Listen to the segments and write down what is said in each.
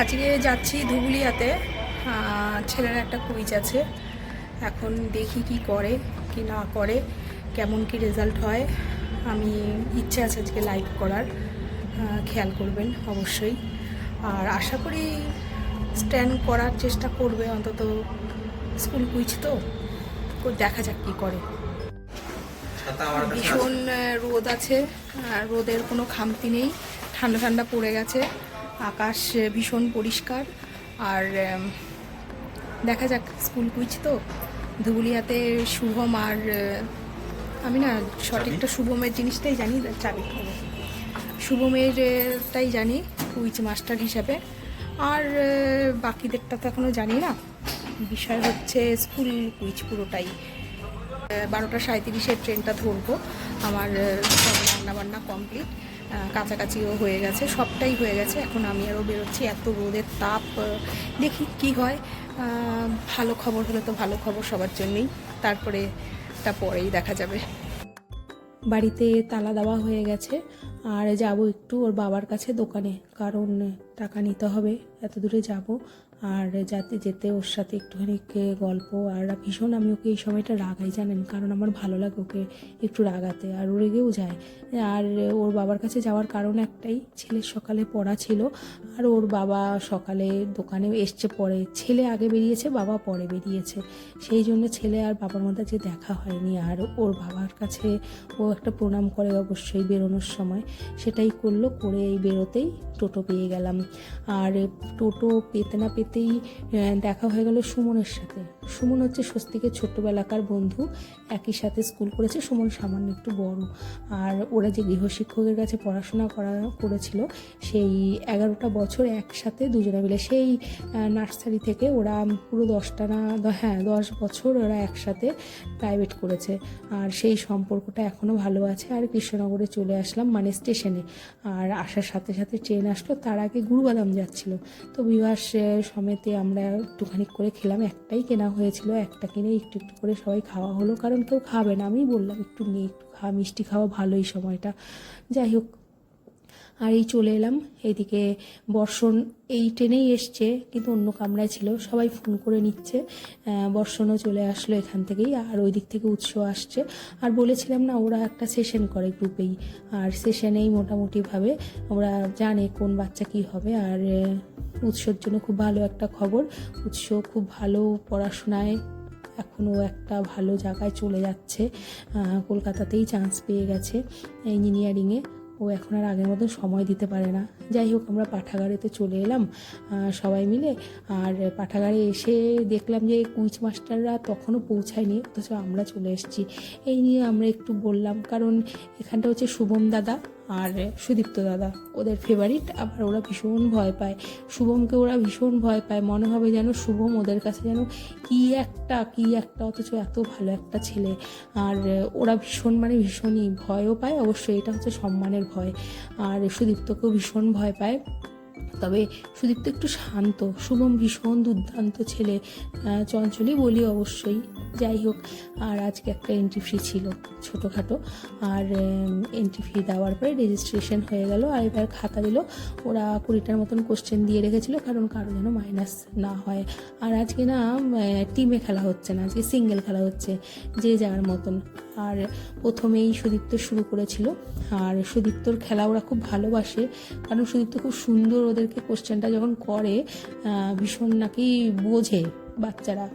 আজকে যাচ্ছি ধুবুলিয়াতে। ছেলের একটা কুইজ আছে। এখন দেখি কি করে কি না করে কেমন কি রেজাল্ট হয়। আমি ইচ্ছে আছে আজকে লাইভ করার। খেয়াল করবেন অবশ্যই। আর আশা করি স্ট্যান্ড করার চেষ্টা করবে অন্তত স্কুল কুইজ তো। দেখা যাক কি করে। ভীষণ রোদ আছে। রোদের কোনো খামতি নেই। ঠান্ডা ঠান্ডা পড়ে গেছে। আকাশ ভীষণ পরিষ্কার। আর দেখা যাক স্কুল কুইজ তো। ধুবুলিয়াতে শুভম আর আমি না সঠিকটা শুভমের জিনিসটাই জানি চাবি শুভমের টাই জানি কুইজ মাস্টার হিসাবে। আর বাকিদেরটা তো এখনও জানি না। বিষয় হচ্ছে স্কুল কুইজ পুরোটাই। বারোটা সাঁত্রিশের ট্রেনটা ধরবো। আমার সব রান্নাবান্না কমপ্লিট। কাছাকাছিও হয়ে গেছে, সবটাই হয়ে গেছে। এখন আমি আরও বেরোচ্ছি, এত রোদের তাপ দেখি কি হয়। ভালো খবর হলে তো ভালো খবর সবার জন্যই, তারপরে তা পরেই দেখা যাবে। বাড়িতে তালা দেওয়া হয়ে গেছে, আর যাব একটু ওর বাবার কাছে দোকানে, কারণ টাকা নিতে হবে, এত দূরে যাব। আর যাতে যেতে ওর সাথে একটুখানি গল্প আর ভীষণ আমি ওকে এই সময়টা রাগাই, জানেন? কারণ আমার ভালো লাগে ওকে একটু রাগাতে আর ও রেগেও যায়। আর ওর বাবার কাছে যাওয়ার কারণ একটাই, ছেলের সকালে পড়া ছিল আর ওর বাবা সকালে দোকানে এসছে পরে। ছেলে আগে বেরিয়েছে, বাবা পরে বেরিয়েছে। সেই জন্য ছেলে আর বাবার মধ্যে যে দেখা হয়নি। আর ওর বাবার কাছে ও একটা প্রণাম করে অবশ্যই বেরোনোর সময়। সেটাই করল, করে এই বেরোতেই টোটো পেয়ে গেলাম। আর টোটো পেতে না পেতেই আহ, দেখা হয়ে গেল সুমনের সাথে। সুমন হচ্ছে স্বস্তিকের ছোট্টবেলাকার বন্ধু একই সাথে স্কুল করেছে সুমন সামান্য একটু বড়। আর ওরা যে গৃহশিক্ষকের কাছে পড়াশোনা করা করেছিল সেই এগারোটা বছর একসাথে দুজনে মিলে সেই নার্সারি থেকে ওরা পুরো দশটা না হ্যাঁ দশ বছর ওরা একসাথে প্রাইভেট করেছে। আর সেই সম্পর্কটা এখনও ভালো আছে। আর কৃষ্ণনগরে চলে আসলাম মানে স্টেশনে। আর আসার সাথে সাথে ট্রেন আসলো তার আগে গুরুবাদাম যাচ্ছিল। তো বিবাস আহ, সমেতে আমরা একটুখানি করে খেলাম একটাই কেনা হয়েছিল, একটা কিনে একটু একটু করে সবাই খাওয়া হলো। কারণ কেউ খাবে না আমি বললাম, একটু নিয়ে একটু খাওয়া মিষ্টি খাওয়া ভালোই সময়টা। যাই হোক আর এই চলে এলাম। এইদিকে বর্ষণ এই ট্রেনেই এসছে, কিন্তু অন্য কামরায় ছিল, সবাই ফোন করে নিচ্ছে। বর্ষণও চলে আসলো এখান থেকেই, আর ওই দিক থেকে উৎস আসছে। আর বলেছিলাম না, ওরা একটা সেশন করে গ্রুপেই আর সেশনেই মোটামুটিভাবে ওরা জানে কোন বাচ্চা কি হবে। আর উৎসর জন্য খুব ভালো একটা খবর। উৎস খুব ভালো পড়াশোনায় এখনও একটা ভালো জায়গায় চলে যাচ্ছে। কলকাতাতেই চান্স পেয়ে গেছে ইঞ্জিনিয়ারিংয়ে ও এখন আর আগের মতো সময় দিতে পারে না। যাই হোক, আমরা পাঠাগারেতে চলে এলাম সবাই মিলে। আর পাঠাগারে এসে দেখলাম যে কুইচ মাস্টাররা তখনও পৌঁছায়নি, অথচ আমরা চলে এসেছি। এই নিয়ে আমরা একটু বললাম, কারণ এখানটা হচ্ছে শুভম দাদা। আর সুদীপ্ত দাদা, ওদের ফেভারিট আবার ওরা ভীষণ ভয় পায়। শুভমকে ওরা ভীষণ ভয় পায়, মনে হবে যেন শুভম ওদের কাছে যেন কি একটা কি একটা, অথচ এত ভালো একটা ছেলে। আর ওরা ভীষণ মানে ভীষণই ভয়ও পায়, অবশ্যই এটা হচ্ছে সম্মানের ভয়। আর সুদীপ্তকেও ভীষণ ভয় পায়। তবে সুদীপ্ত একটু শান্ত, শুভম ভীষণ দুর্দান্ত ছেলে। চঞ্চলই বলি অবশ্যই। যাই হোক, আর আজকে একটা এন্ট্রি ফি ছিল ছোটোখাটো। আর এন্ট্রি ফি দেওয়ার পরে রেজিস্ট্রেশন হয়ে গেল। আর এবার খাতা দিল। ওরা কুড়িটার মতন কোশ্চেন দিয়ে রেখেছিল, কারণ কারও যেন মাইনাস না হয়। আর আজকে না টিমে খেলা হচ্ছে না, আজকে সিঙ্গেল খেলা হচ্ছে, যে যার মতন। আর প্রথমেই সুদীপ্ত শুরু করেছিল। আর সুদীপ্তর খেলা ওরা খুব ভালোবাসে, কারণ সুদীপ্ত খুব সুন্দর ওদেরকে কোশ্চেনটা যখন করে ভীষণ নাকি বোঝে বাচ্চারা।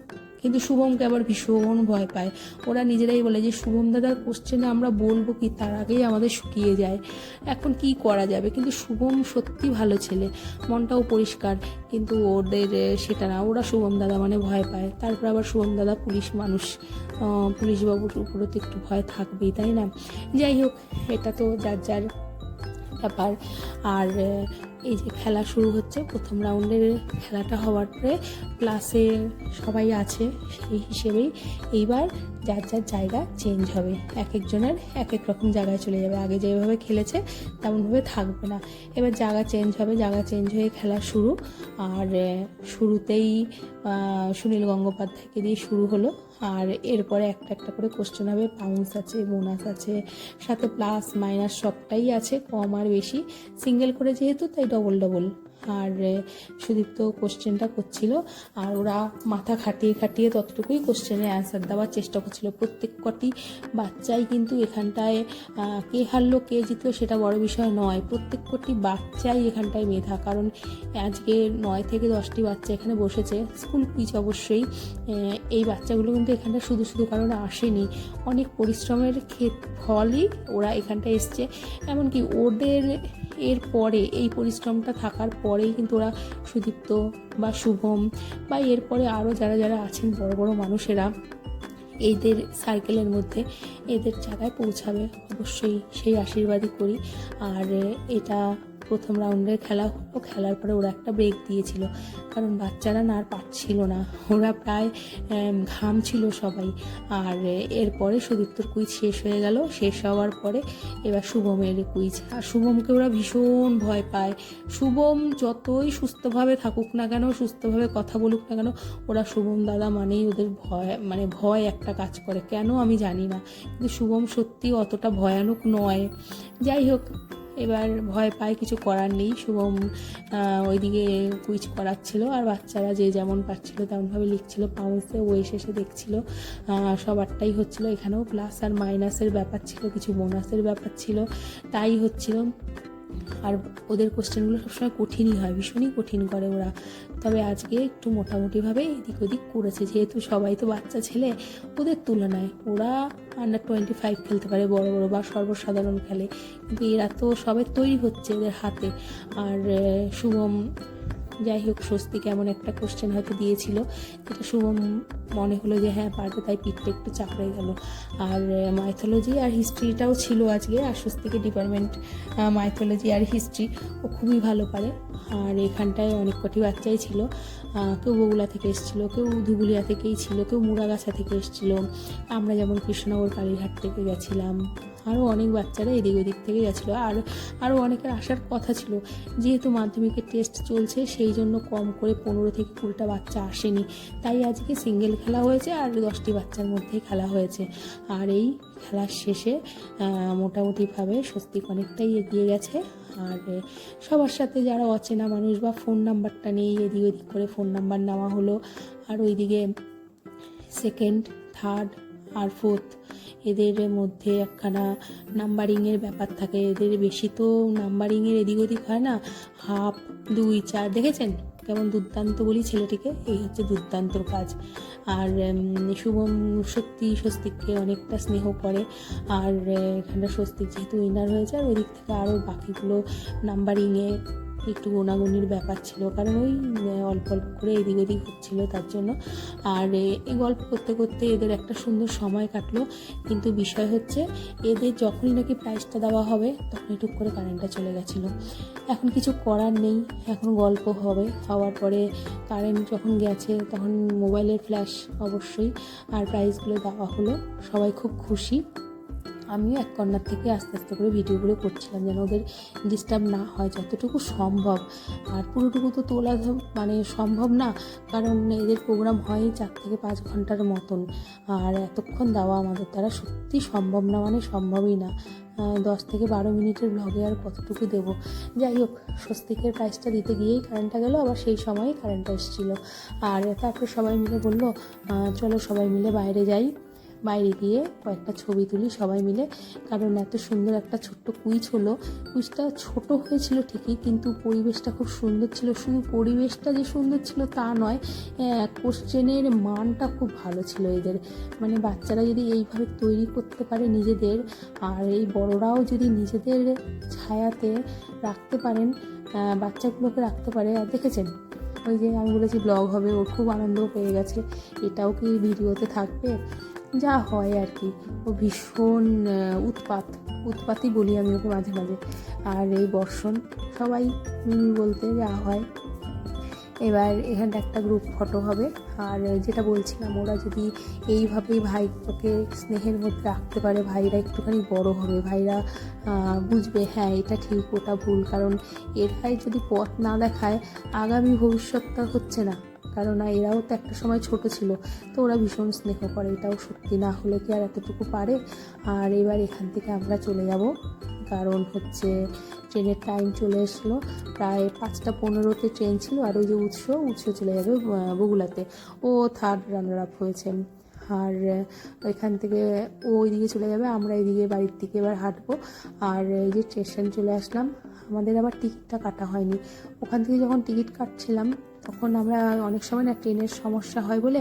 কিন্তু শুভমকে আবার ভীষণ ভয় পায়। ওরা নিজেরাই বলে যে, শুভম দাদার কোশ্চেনে আমরা বলব কি? তার আগেই আমাদের শুকিয়ে যায়। এখন কি করা যাবে? কিন্তু শুভম সত্যি ভালো ছেলে। মনটাও পরিষ্কার। কিন্তু ওদের সেটা না। ওরা শুভম দাদা মানে ভয় পায়। তারপর আবার শুভম দাদা পুলিশ মানুষ। পুলিশবাবুর উপরে তো একটু ভয় থাকবেই, তাই না? যাই হোক, এটা তো যার যার ব্যাপার। আর এই যে খেলা শুরু হচ্ছে, প্রথম রাউন্ডের খেলাটা হওয়ার পরে ক্লাসে সবাই আছে সেই হিসেবেই। এইবার যার যার জায়গা চেঞ্জ হবে। এক একজনের এক এক রকম জায়গায় চলে যাবে। আগে যেভাবে খেলেছে তেমনভাবে থাকবে না। এবার জায়গা চেঞ্জ হবে, জায়গা চেঞ্জ হয়ে খেলা শুরু। আর শুরুতেই সুনীল গঙ্গোপাধ্যায়কে দিয়ে শুরু হলো। আর এরপরে একটা একটা করে কোশ্চেন হবে পাউন্স আছে বোনাস আছে, সাথে প্লাস মাইনাস সবটাই আছে, কম আর বেশি। সিঙ্গেল করে যেহেতু, তাই ডবল ডবল আর সুদীপ্ত কোশ্চেনটা করছিল। আর ওরা মাথা খাটিয়ে খাটিয়ে ততটুকুই কোশ্চেনের অ্যান্সার দেওয়ার চেষ্টা করছিল। প্রত্যেক কটি বাচ্চাই কিন্তু এখানটায় কে হারলো, কে জিতলো সেটা বড় বিষয় নয়। প্রত্যেক কটি বাচ্চাই এখানটায় মেধা। কারণ আজকে নয় থেকে দশটি বাচ্চা এখানে বসেছে। স্কুল পিচ অবশ্যই এই বাচ্চাগুলো কিন্তু এখানটা শুধু শুধু কারণ আসেনি। অনেক পরিশ্রমের ক্ষেত ফলই ওরা এখানটায় এসছে। এমনকি ওদের এর পরে, এই পরিশ্রমটা থাকার পরেই কিন্তু ওরা সুদীপ্ত বা শুভম বা এরপরে আরও যারা যারা আছেন, বড় বড় মানুষেরা এদের সাইকেলের মধ্যে এদের জায়গায় পৌঁছাবে। অবশ্যই সেই আশীর্বাদই করি। আর এটা প্রথম রাউন্ডের খেলা হলো, খেলার পরে ওরা একটা ব্রেক দিয়েছিল। কারণ বাচ্চারা না আর পারছিল না। ওরা প্রায় ঘাম ছিল সবাই। আর এরপরে সুদীপ্তর কুইজ শেষ হয়ে গেল। শেষ হওয়ার পরে এবার শুভমের কুইজ। আর শুভমকে ওরা ভীষণ ভয় পায়। শুভম যতই সুস্থভাবে থাকুক না কেন, সুস্থভাবে কথা বলুক না কেন, ওরা শুভম দাদা মানেই ওদের ভয় মানে ভয় একটা কাজ করে। কেন আমি জানি না। কিন্তু শুভম সত্যি অতটা ভয়ানক নয়। যাই হোক এবার ভয় পায়, কিছু করার নেই। শুভম ওইদিকে কুইজ করাচ্ছিল আর বাচ্চারা যে যেমন পাচ্ছিল তেমনভাবে লিখছিল। পাউন্সে ও এসে এসে দেখছিল। সবারটাই হচ্ছিল এখানেও। প্লাস আর মাইনাসের ব্যাপার ছিল, কিছু বোনাসের ব্যাপার ছিল। তাই হচ্ছিল। আর ওদের কোশ্চেনগুলো সবসময় কঠিনই হয়, ভীষণই কঠিন করে ওরা। তবে আজকে একটু মোটামুটিভাবে এদিক ওদিক করেছে, যেহেতু সবাই তো বাচ্চা ছেলে, ওদের তুলনায় ওরা আন্ডার টোয়েন্টি ফাইভ খেলতে পারে, বড় বড় বা সর্বসাধারণ খেলে। কিন্তু এরা তো সবাই তৈরি হচ্ছে এদের হাতে। আর শুভম যাই হোক, স্বস্তি কেমন একটা কোশ্চেন হয়তো দিয়েছিল। যেটা শুভ মনে হলো যে হ্যাঁ পারবে, তাই পিঠটা একটু চাপড়ে গেল। আর মাইথোলজি আর হিস্ট্রিটাও ছিল আজকে, আর স্বস্তিকে ডিপার্টমেন্ট মাইথোলজি আর হিস্ট্রি ও খুবই ভালো পারে। আর এখানটায় অনেক কটি বাচ্চাই ছিল। কেউ বগুলা থেকে এসেছিল, কেউ ধুবুলিয়া থেকেই ছিল, কেউ মুড়াগাছা থেকে এসেছিল। আমরা যেমন কৃষ্ণনগর কালীঘাট থেকে গেছিলাম। আরও অনেক বাচ্চারা এদিক ওদিক থেকে গেছিল। আর আরও অনেকের আসার কথা ছিল, যেহেতু মাধ্যমিকের টেস্ট চলছে, সেই জন্য কম করে পনেরো থেকে কুড়িটা বাচ্চা আসেনি। তাই আজকে সিঙ্গেল খেলা হয়েছে আর দশটি বাচ্চার মধ্যেই খেলা হয়েছে। আর এই খেলার শেষে মোটামুটিভাবে স্বস্তিক অনেকটাই এগিয়ে গেছে। আর সবার সাথে যারা অচেনা মানুষ বা ফোন নাম্বারটা নেই, এদিক ওদিক করে ফোন নাম্বার নেওয়া হলো, আর ওইদিকে সেকেন্ড থার্ড আর ফোর্থ এদের মধ্যে একখানা নাম্বারিংয়ের ব্যাপার থাকে। এদের বেশি তো নাম্বারিংয়ের এদিক ওদিক হয় না। হাফ দুই, চার, দেখেছেন? কেমন দুর্দান্ত বলি ছেলেটিকে, এই হচ্ছে দুর্দান্তর কাজ। আর শুভম সত্যি স্বস্তিককে অনেকটা স্নেহ করে। আর, এখানটা স্বস্তিক যেহেতু উইনার হয়েছে, আর ওই দিক থেকে আরও বাকিগুলো নাম্বারিংয়ে একটু গোনাগুনির ব্যাপার ছিল, কারণ ওই অল্প অল্প করে এদিক ওদিক হচ্ছিল তার জন্য। আর এই গল্প করতে করতে এদের একটা সুন্দর সময় কাটলো, কিন্তু বিষয় হচ্ছে এদের যখনই নাকি প্রাইজটা দেওয়া হবে, তখনই টুক করে কারেন্টটা চলে গেছিল। এখন কিছু করার নেই, এখন গল্প হবে। হওয়ার পরে কারেন্ট যখন গেছে, তখন মোবাইলের ফ্ল্যাশ অবশ্যই, আর প্রাইজগুলো দেওয়া হলো। সবাই খুব খুশি। আমিও এক কর্নার থেকে আস্তে আস্তে করে ভিডিওগুলো করছিলাম যেন ওদের ডিস্টার্ব না হয় যতটুকু সম্ভব। আর পুরোটুকু তো তোলা মানে সম্ভব না, কারণ এদের প্রোগ্রাম হয় চার থেকে পাঁচ ঘণ্টার মতন। আর এতক্ষণ দেওয়া আমাদের দ্বারা সত্যি সম্ভব না মানে সম্ভবই না। দশ থেকে বারো মিনিটের ব্লগে আর কতটুকু দেব? যাই হোক, স্বস্তিকের প্রাইসটা দিতে গিয়েই কারেন্টটা গেল, আবার সেই সময়ই কারেন্টটা এসেছিল। আর তারপরে সবাই মিলে বলল চলো সবাই মিলে বাইরে যাই। বাইরে গিয়ে কয়েকটা ছবি তুলি সবাই মিলে। কারণ এত সুন্দর একটা ছোট্ট কুইজ হলো। কুইজটা ছোট হয়েছিল ঠিকই, কিন্তু পরিবেশটা খুব সুন্দর ছিল। শুধু পরিবেশটা যে সুন্দর ছিল তা নয় কোশ্চেনের মানটা খুব ভালো ছিল এদের। মানে বাচ্চারা যদি এইভাবে তৈরি করতে পারে নিজেদের, আর এই বড়রাও যদি নিজেদের ছায়াতে রাখতে পারেন বাচ্চাগুলোকে রাখতে পারে। আর দেখেছেন? ওই যে আমি বলেছি, ব্লগ হবে, ওর খুব আনন্দ পেয়ে গেছে। এটাও কি ভিডিওতে থাকবে? যা হয় আর কি। ও ভীষণ উৎপাত, উৎপাতই বলি আমি ওকে মাঝে মাঝে। আর এই বর্ষণ, সবাই মিমি বলতে যা হয়। এবার এখানটা একটা গ্রুপ ফটো হবে। আর যেটা বলছিলাম, ওরা যদি এইভাবেই ভাইকে স্নেহের মধ্যে রাখতে পারে, ভাইরা একটুখানি বড় হবে, ভাইরা বুঝবে হ্যাঁ এটা ঠিক, ওটা ভুল। কারণ এরাই যদি পথ না দেখায়, আগামী ভবিষ্যৎটা হচ্ছে না। কারণ এরাও তো একটা সময় ছোট ছিল, তো ওরা ভীষণ স্নেহ করে, এটাও সত্যি। না হলে কি আর এতটুকু পারে? আর এবার এখান থেকে আমরা চলে যাব, কারণ হচ্ছে ট্রেনের টাইম চলে এসলো প্রায় পাঁচটা পনেরোতে ট্রেন ছিল, আর ওই যে উৎস উৎস চলে যাবে বগুলাতে। ও থার্ড রানার আপ হয়েছে। আর এখান থেকে ও ওইদিকে চলে যাবে, আমরা এইদিকে বাড়ির দিকে এবার হাঁটবো। আর এই যে স্টেশন চলে আসলাম, আমাদের আবার টিকিটটা কাটা হয়নি। ওখান থেকে যখন টিকিট কাটছিলাম তখন আমরা অনেক সময় না ট্রেনের সমস্যা হয় বলে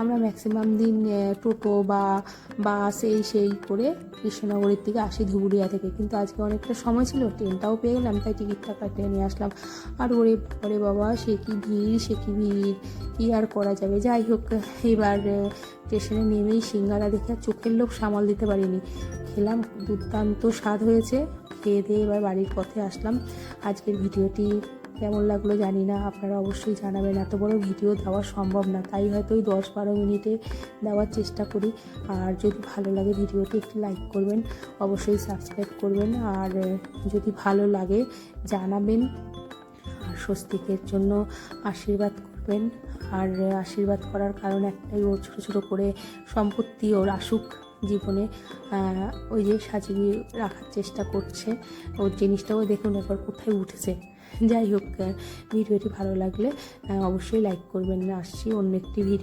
আমরা ম্যাক্সিমাম দিন টোটো বা বাস এই সেই করে কৃষ্ণনগরের দিকে আসি ধুবুরিয়া থেকে। কিন্তু আজকে অনেকটা সময় ছিল, ট্রেনটাও পেয়ে গেলাম, তাই টিকিটটা কাটিয়ে নিয়ে আসলাম। আর ওরে ওরে বাবা, সে কি ভিড়, সে কি ভিড়, কী আর করা যাবে? যাই হোক, এবার স্টেশনে নেমেই সিঙ্গারা দেখে চোখের লোক সামাল দিতে পারিনি। খেলাম, দুর্দান্ত স্বাদ হয়েছে, খেয়ে দিয়ে এবার বাড়ির পথে আসলাম। আজকের ভিডিওটি কেমন লাগল জানি না, আপনারা অবশ্যই জানাবেন। এত বড় ভিডিও দেওয়া সম্ভব না, তাই হয়তো ওই দশ বারো মিনিটে দেওয়ার চেষ্টা করি। আর যদি ভালো লাগে ভিডিওটি একটু লাইক করবেন, অবশ্যই সাবস্ক্রাইব করবেন। আর যদি ভালো লাগে, জানাবেন। আর স্বস্তিকের জন্য আশীর্বাদ করবেন। আর আশীর্বাদ করার কারণ একটাই, ও ছোটো ছোটো করে সম্পত্তি ওর আসুক জীবনে। ওই যে সাজিয়ে রাখার চেষ্টা করছে। ওর জিনিসটাও দেখুন একবার কোথায় উঠেছে। যাই হোক ভিডিওটি ভালো লাগলে অবশ্যই লাইক করবেন। আসছি অন্য একটি ভিডিও